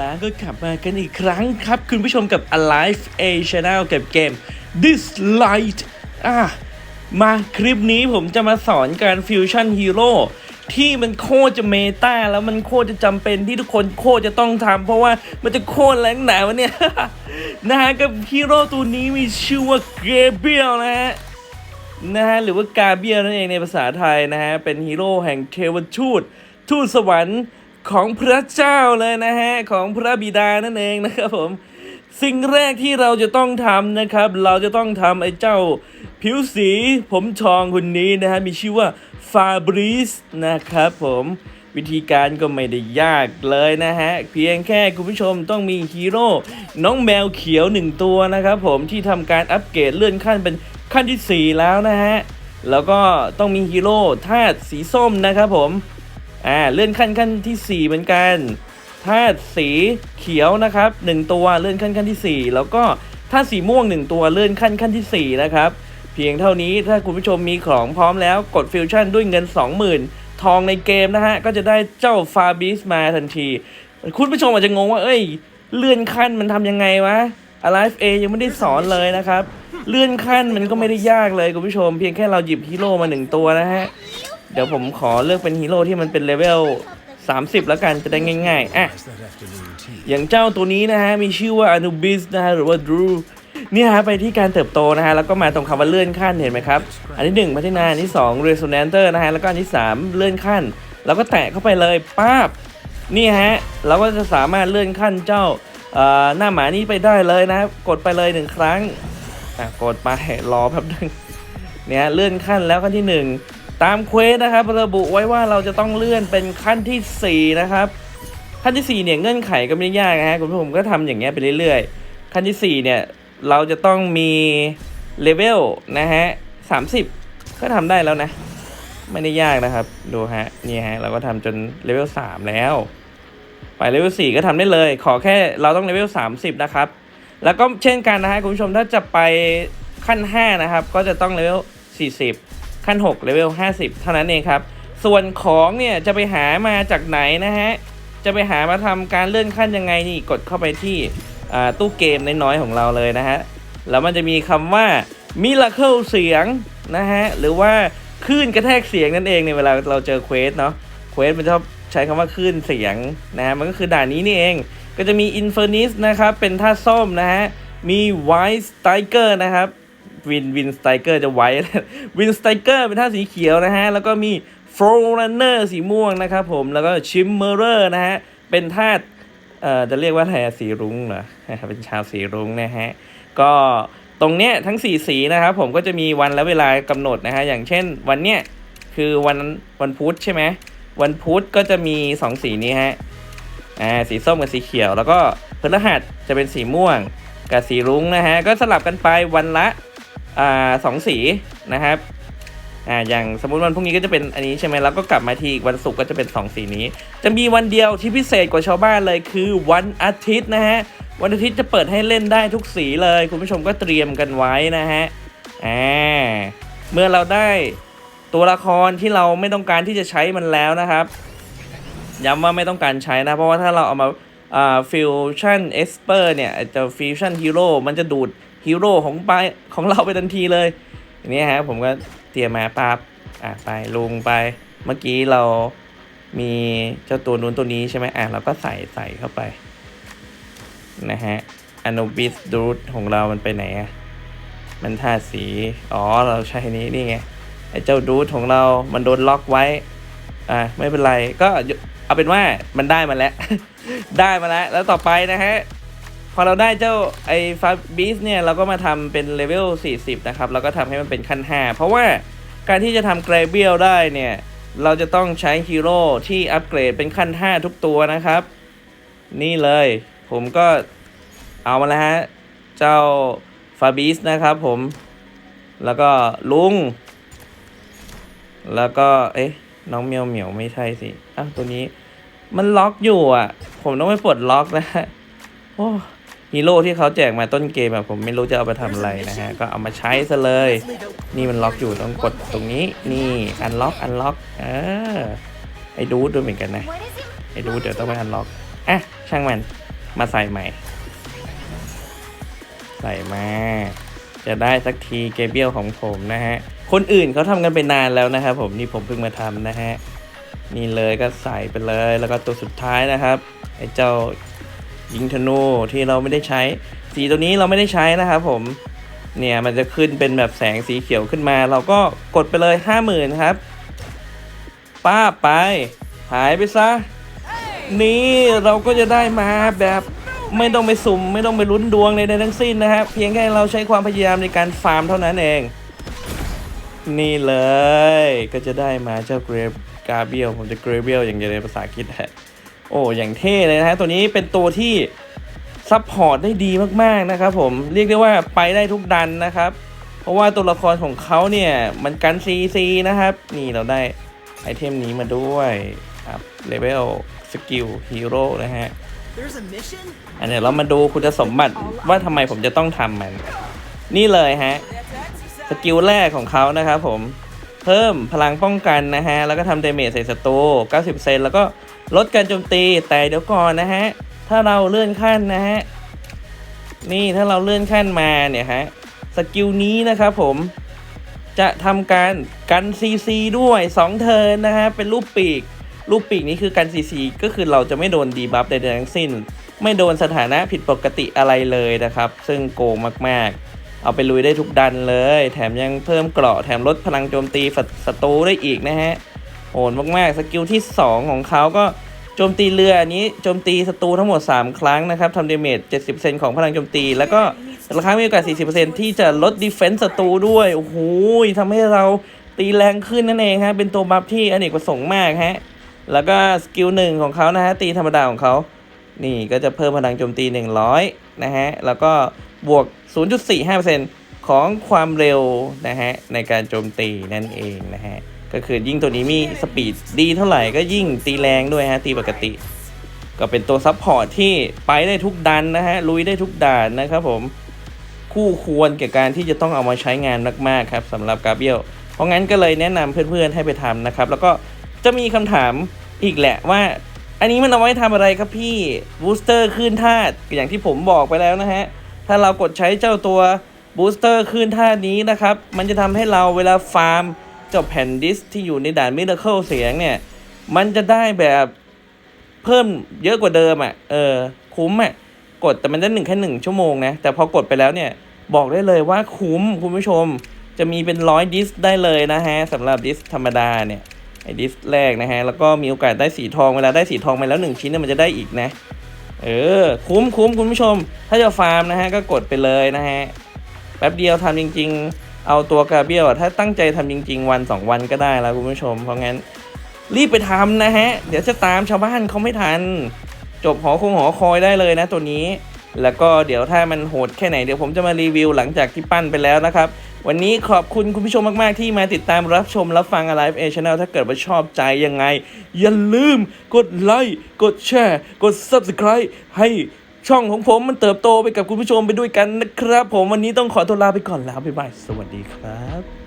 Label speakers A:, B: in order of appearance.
A: ละก็กลับมากันอีกครั้งครับ คุณผู้ชมกับ Alive A Channel กับเกม This Light อะมาคลิปนี้ผมจะมาสอนการฟิวชั่นฮีโร่ที่มันโคตรจะเมตาแล้วมันโคตรจะจำเป็นที่ทุกคนโคตรจะต้องทำเพราะว่ามันจะโคตรแรงหนาวะเนี่ย นะฮะกับฮีโร่ตัวนี้มีชื่อว่าเกเบียลนะฮะนะฮะหรือว่ากาเบียลนั่นเองในภาษาไทยนะฮะเป็นฮีโร่แห่งเทวทูตทูตสวรรค์ ของพระเจ้าเลยนะฮะ ของพระบิดานั่นเองนะครับผม สิ่งแรกที่เราจะต้องทำนะครับ เราจะต้องทำไอ้เจ้า ผิวสีผมทองคนนี้นะฮะ มีชื่อว่าฟาบริสนะครับผมวิธีการก็ไม่ได้ยากเลยนะฮะ เพียงแค่คุณผู้ชมต้องมีฮีโร่น้องแมวเขียวหนึ่งตัวนะครับผมที่ทำการอัปเกรดเลื่อนขั้นเป็นขั้นที่ 4 แล้วนะฮะ แล้วก็ต้องมีฮีโร่ธาตุสีส้มนะครับผม อ่าเลื่อนขั้นขั้นที่ 4 เหมือนกันธาตุสีเขียวนะครับ 1 ตัวเลื่อนขั้นขั้นที่ 4 แล้วก็ธาตุสีม่วง 1 ตัวเลื่อนขั้นขั้นที่ 4 นะครับ เพียงเท่านี้ถ้าคุณผู้ชมมีของพร้อมแล้วกดฟิวชั่นด้วยเงิน 20,000 ทองในเกมนะฮะ ก็จะได้เจ้าฟาบิสมาทันที คุณผู้ชมอาจจะงงว่า เอ้ย เลื่อนขั้นมันทำยังไงวะ Alive A ยังไม่ได้สอนเลยนะครับ เลื่อนขั้นมันก็ไม่ได้ยากเลยคุณผู้ชม เพียงแค่เราหยิบฮีโร่มาหนึ่งตัวนะฮะ เดี๋ยวผมขอเลือกเป็นฮีโร่ที่มันเป็นเลเวล 30 แล้วกันจะได้ง่ายๆ อะ อย่างเจ้าตัวนี้นะฮะ มีชื่อว่า Anubis นะฮะ หรือว่า Drew เนี่ยฮะ ไปที่การเติบโตนะฮะ แล้วก็มาตรงคำว่าเลื่อนขั้นเห็นไหมครับ อันที่ 1 พัฒนา อันที่ 2 Resonator นะฮะ แล้วก็อันที่ 3 เลื่อนขั้น แล้วก็แตะเข้าไปเลยป้าบนี่ฮะ เราก็จะสามารถเลื่อนขั้นเจ้าหน้าหมานี้ไปได้เลยนะครับกดไปเลยหนึ่งครั้ง อะ กดไปรอแป๊บนึงเนี่ยเลื่อนขั้นแล้วขั้นที่ 1 ตามเควสนะครับระบุไว้ว่าเราจะต้องเลื่อนเป็นขั้นทีสี่ 4 นะครับ ขั้นที่ 4 เนี่ยเงื่อนไขก็ไม่ยากนะฮะคุณผู้ชมก็ทำอย่างเงี้ยไปเรื่อยๆ ขั้นที่ 4 เนี่ยเราจะต้องมีเลเวลนะฮะ30ก็ทำได้แล้วนะ ไม่ได้ยากนะครับ ดูฮะนี่ฮะเราก็ทำจนเลเวล3แล้ว ไปเลเวล4ก็ทำได้เลย ขอแค่เราต้องเลเวล30นะครับ แล้วก็เช่นกันนะฮะคุณผู้ชมถ้าจะไปขั้น5นะครับ ก็จะต้องเลเวล40 ขั้น6เลเวล50 เท่านั้นเองครับ ส่วนของเนี่ยจะไปหามาจากไหนนะฮะ จะไปหามาทำการเลื่อนขั้นยังไงนี่กดเข้าไปที่ตู้เกมน้อยๆของเราเลยนะฮะ แล้วมันจะมีคำว่า Miracle เสียงนะฮะ หรือว่าคลื่นกระแทกเสียงนั่นเองในเวลาเราเจอเควสเนาะ เควสมันชอบใช้คำว่าคลื่นเสียงนะฮะ มันก็คือด่านนี้นี่เอง ก็จะมี Infernus นะครับ เป็นท่าส้มนะฮะ มี White Striker นะครับ วินวินสไตเกอร์จะไว้วินสไตเกอร์เป็นท่าสีเขียวนะฮะ แล้วก็มีโฟร์รันเนอร์สีม่วงนะครับผมแล้วก็ชิมเมอร์นะฮะ เป็นธาตุเอ่อจะเรียกว่าอะไรสีรุ้งเหรอเป็นชาวสีรุ้งนะฮะ ก็ตรงเนี้ยทั้ง 4 สีนะครับผมก็จะมีวันและเวลากำหนดนะฮะ อย่างเช่นวันเนี้ยคือวันวันพุธใช่ไหมวันพุธก็จะมี 2 สีนี้ฮะอ่าสีส้มกับสีเขียว แล้วก็พฤหัสจะเป็นสีม่วงกับสีรุ้งนะฮะ ก็สลับกันไปวันละ อ่าสองสีนะครับอ่าอย่างสมมติวันพรุ่งนี้ก็จะเป็นอันนี้ใช่ไหมแล้วก็กลับมาที่อีกวันศุกร์ก็จะเป็นสองสีนี้ จะมีวันเดียวที่พิเศษกว่าชาวบ้านเลยคือวันอาทิตย์นะฮะวันอาทิตย์จะเปิดให้เล่นได้ทุกสีเลย คุณผู้ชมก็เตรียมกันไว้นะฮะอ่าเมื่อเราได้ตัวละครที่เราไม่ต้องการที่จะใช้มันแล้วนะครับย้ำว่าไม่ต้องการใช้นะ เพราะว่าถ้าเราเอามาอ่าฟิวชั่นเอสเปอร์เนี่ยจะฟิวชั่นฮีโร่มันจะดูด ฮีโร่ของไปของเราไปทันทีเลยอย่างนี้ฮะผมก็เตรียมมาปั๊บอะไปลงไป เมื่อกี้เรามีเจ้าตัวนู้นตัวนี้ใช่ไหมอะเราก็ใส่ใส่เข้าไปนะฮะอนุบิสดูดของเรามันไปไหนอะมันท่าสี อ๋อ เราใช้นี้นี่ไง ไอ้เจ้าดูดของเรา มันโดนล็อกไว้ อ่า ไม่เป็นไร ก็เอาเป็นว่ามันได้มาแล้ว ได้มาแล้ว แล้วต่อไปนะฮะ พอเราได้เจ้าไอ้ฟาบิสเนี่ยเราก็มาทำเป็นเลเวล 40 นะครับ แล้วก็ทำให้มันเป็นขั้น 5 เพราะว่าการที่จะทำเกรเบียลได้เนี่ย เราจะต้องใช้ฮีโร่ที่อัปเกรดเป็นขั้น 5 ทุกตัวนะครับ นี่เลย ผมก็เอามาแล้วฮะ เจ้าฟาบิสนะครับผม แล้วก็ลุง แล้วก็ เอ๊ะ น้องเมียวเหมียวไม่ใช่สิอ้าวตัวนี้มันล็อกอยู่อะ ผมต้องไปปลดล็อกนะฮะ โอ้ ฮีโร่ที่เขาแจกมาต้นเกมอะผมไม่รู้จะเอาไปทำอะไรนะฮะ ก็เอามาใช้ซะเลย นี่มันล็อกอยู่ต้องกดตรงนี้ นี่อันล็อกอันล็อกเออไอ้ดูดด้วยเหมือนกันนะ ไอ้ดูดเดี๋ยวต้องไปอันล็อก อะ ช่างมัน มาใส่ใหม่ ใส่มา จะได้สักทีเกเบียลของผมนะฮะ คนอื่นเขาทำกันไปนานแล้วนะครับผมนี่ผมเพิ่งมาทำนะฮะ นี่เลยก็ใส่ไปเลย แล้วก็ตัวสุดท้ายนะครับ ไอ้เจ้า ยิงธนูที่เราไม่ได้ใช้ สีตัวนี้เราไม่ได้ใช้นะครับผมเนี่ยมันจะขึ้นเป็นแบบแสงสีเขียวขึ้นมา เราก็กดไปเลยห้าหมื่นครับป้าไป หายไปซะ นี่เราก็จะได้มาแบบไม่ต้องไปสุ่ม ไม่ต้องไปลุ้นดวงในใดทั้งสิ้นนะครับ เพียงแค่เราใช้ความพยายามในการฟาร์มเท่านั้นเอง นี่เลยก็จะได้มาเจ้าเกรฟกาเบียลผมจะเกรเบียลอย่างเดียวในภาษาอังกฤษฮะ โอ้อย่างเท่เลยนะฮะตัวนี้เป็นตัวที่ซัพพอร์ตได้ดีมากๆนะครับผมเรียกได้ว่าไปได้ทุกดันนะครับ เพราะว่าตัวละครของเขาเนี่ยมันกันซีซีนะครับ นี่เราได้ไอเทมนี้มาด้วยครับเลเวลสกิลฮีโร่นะฮะ
B: There's a mission?
A: อันเนี้ยเรามาดูคุณสมบัติว่าทำไมผมจะต้องทำมัน นี่เลยฮะสกิลแรกของเขานะครับผมเพิ่มพลังป้องกันนะฮะ แล้วก็ทำเดเมจใส่ศัตรู90 เซนแล้วก็ ลดการโจมตีแต่เดี๋ยวก่อนนะฮะ ถ้าเราเลื่อนขั้นนะฮะ นี่ถ้าเราเลื่อนขั้นมาเนี่ยฮะ สกิลนี้นะครับผมจะทำการกันซีซีด้วย 2 เทิร์นนะฮะ เป็นรูปปีก รูปปีกนี้คือกันซีซีก็คือเราจะไม่โดนดีบัฟใดๆทั้งสิ้น ไม่โดนสถานะผิดปกติอะไรเลยนะครับ ซึ่งโกงมากๆ เอาไปลุยได้ทุกดันเลย แถมยังเพิ่มเกราะแถมลดพลังโจมตีศัศัตรูได้อีกนะฮะ โหดมากๆ สกิลที่ 2 ของเขาก็โจมตีเรืออันนี้โจมตีศัตรูทั้งหมด 3 ครั้งนะครับทำเดเมจ 70%ของพลังโจมตี แล้วก็แต่ละครั้งมีโอกาส 40%ที่จะลดดีเฟนส์ศัตรูด้วย โอ้โหทำให้เราตีแรงขึ้นนั่นเองฮะ เป็นตัวบัฟที่อเนกประสงค์มากฮะ แล้วก็สกิลหนึ่งของเขานะฮะ ตีธรรมดาของเขา นี่ก็จะเพิ่มพลังโจมตี 100 นะฮะ แล้วก็บวก 0.45%ของความเร็วนะฮะ ในการโจมตีนั่นเองนะฮะ ก็คือยิ่งตัวนี้มีสปีดดีเท่าไหร่ก็ยิ่งตีแรงด้วยฮะตีปกติ ก็เป็นตัวซับพอร์ตที่ไปได้ทุกดันนะฮะลุยได้ทุกด่านนะครับผมคู่ควรแก่การที่จะต้องเอามาใช้งานมากๆครับสำหรับกาเบียลเพราะงั้นก็เลยแนะนำเพื่อนๆให้ไปทำนะครับ แล้วก็จะมีคำถามอีกแหละว่า อันนี้มันเอาไว้ทำอะไรครับพี่บูสเตอร์คลื่นธาตุอย่างที่ผมบอกไปแล้วนะฮะถ้าเรากดใช้เจ้าตัวบูสเตอร์คลื่นธาตุนี้นะครับ มันจะทำให้เราเวลาฟาร์ม เจ้าแผ่นดิสที่อยู่ในด่านมิราเคิลเสียงเนี่ย มันจะได้แบบเพิ่มเยอะกว่าเดิมอะ เออ คุ้มอะ กดแต่มันได้หนึ่งแค่หนึ่งชั่วโมงนะ แต่พอกดไปแล้วเนี่ย บอกได้เลยว่าคุ้มคุณผู้ชม จะมีเป็นร้อยดิสได้เลยนะฮะสำหรับดิสธรรมดาเนี่ยไอ้ดิสแรกนะฮะ แล้วก็มีโอกาสได้สีทอง เวลาได้สีทองไปแล้วหนึ่งชิ้นเนี่ยมันจะได้อีกนะ เออ คุ้มคุ้มคุณผู้ชม ถ้าจะฟาร์มนะฮะ ก็กดไปเลยนะฮะ แป๊บเดียวทำจริง ๆ เอาตัวกาเบียลถ้าตั้งใจทำจริง ๆ วันสองวันก็ได้แล้วคุณผู้ชม เพราะงั้นรีบไปทำนะฮะ เดี๋ยวจะตามชาวบ้านเขาไม่ทัน จบหอคงหอคอยได้เลยนะตัวนี้ แล้วก็เดี๋ยวถ้ามันโหดแค่ไหนเดี๋ยวผมจะมารีวิวหลังจากที่ปั้นไปแล้วนะครับวันนี้ขอบคุณคุณผู้ชมมาก ๆ ที่มาติดตามรับชมรับฟัง Alive A Channel ถ้าเกิดว่าชอบใจยังไง อย่าลืมกดไลค์กดแชร์ กด Subscribe ให้ ช่องของผมมันเติบโตไปกับคุณผู้ชมไปด้วยกันนะครับ ผมวันนี้ต้องขอตัวลาไปก่อนแล้วบ๊ายบายสวัสดีครับ